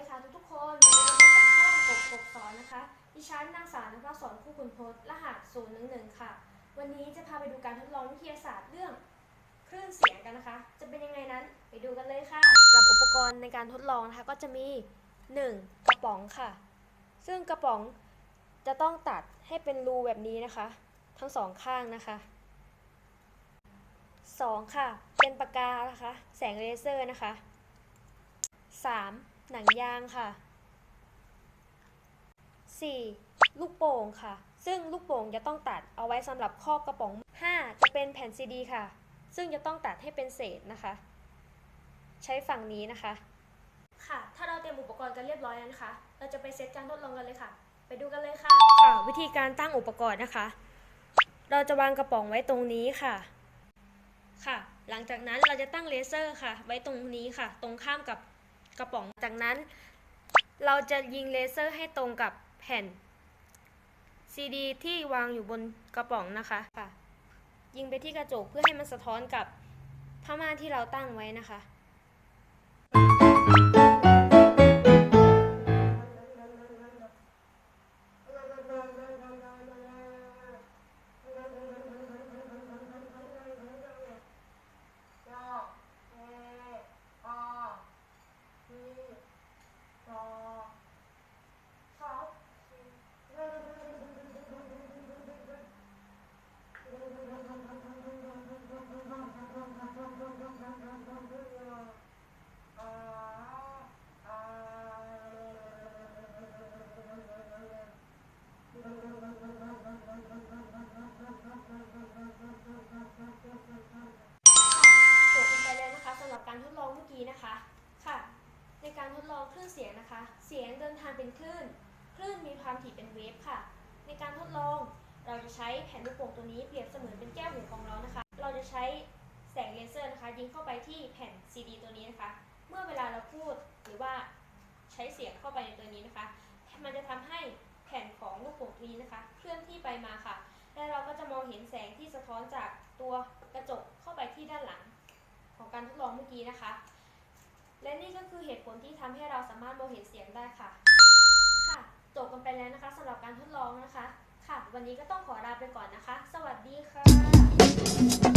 ดีค่ะทุกๆคนวันนี้มากับช่องกบกบสอนนะคะ ดิฉันนางสาวนักสอนผู้คุณพจน์รหัส011 ค่ะ วันนี้จะพาไปดูการทดลองวิทยาศาสตร์เรื่องคลื่นเสียงกันนะคะ จะเป็นยังไงนั้นไปดูกันเลยค่ะสำหรับอุปกรณ์ในการทดลองนะคะก็จะมี 1. กระป๋องค่ะ ซึ่งกระป๋องจะต้องตัดให้เป็นรูแบบนี้นะคะ ทั้งสองข้างนะคะ 2. ค่ะ เป็นปากกานะคะ แสงเลเซอร์นะคะ 3. หนังยางค่ะ 4. ลูกโป่งค่ะ ซึ่งลูกโป่งจะต้องตัดเอาไว้สำหรับครอบกระป๋อง 5. จะเป็นแผ่นซีดีค่ะ ซึ่งจะต้องตัดให้เป็นเศษนะคะ ใช้ฝั่งนี้นะคะ ค่ะ ถ้าเราเตรียมอุปกรณ์กันเรียบร้อยแล้วนะคะ เราจะไปเซตการทดลองกันเลยค่ะ ไปดูกันเลยค่ะ ค่ะ วิธีการตั้งอุปกรณ์นะคะ เราจะวางกระป๋องไว้ตรงนี้ค่ะ ค่ะ หลังจากนั้นเราจะตั้งเลเซอร์ค่ะ ไว้ตรงนี้ค่ะ ตรงข้ามกับ กระป๋อง จากนั้น เราจะยิงเลเซอร์ให้ตรงกับแผ่นซีดีที่วางอยู่บนกระป๋องนะคะค่ะ ยิงไปที่กระจกเพื่อให้มันสะท้อนกับผ้าม่านที่เราตั้งไว้นะคะ ดลองคลื่นเสียงนะคะ เสียงเดินทางเป็นคลื่น คลื่นมีความถี่เป็นเวฟค่ะ ในการทดลองเราจะใช้แผ่นลูกโป่งตัวนี้เปรียบเสมือนเป็นแก้วหูของเรานะคะ เราจะใช้แสงเลเซอร์นะคะ ยิงเข้าไปที่แผ่นซีดีตัวนี้นะคะ เมื่อเวลาเราพูดหรือว่าใช้เสียงเข้าไปในตัวนี้นะคะ มันจะทำให้แผ่นของลูกโป่งตัวนี้นะคะ เคลื่อนที่ไปมาค่ะ และเราก็จะมองเห็นแสงที่สะท้อนจากตัวกระจกเข้าไปที่ด้านหลัง ของการทดลองเมื่อกี้นะคะ และนี่ก็คือเหตุผลที่ทำให้เราสามารถมองเห็นเสียงได้ค่ะ ค่ะจบกันไปแล้วนะคะสำหรับการทดลองนะคะ ค่ะ วันนี้ก็ต้องขอลาไปก่อนนะคะ สวัสดีค่ะ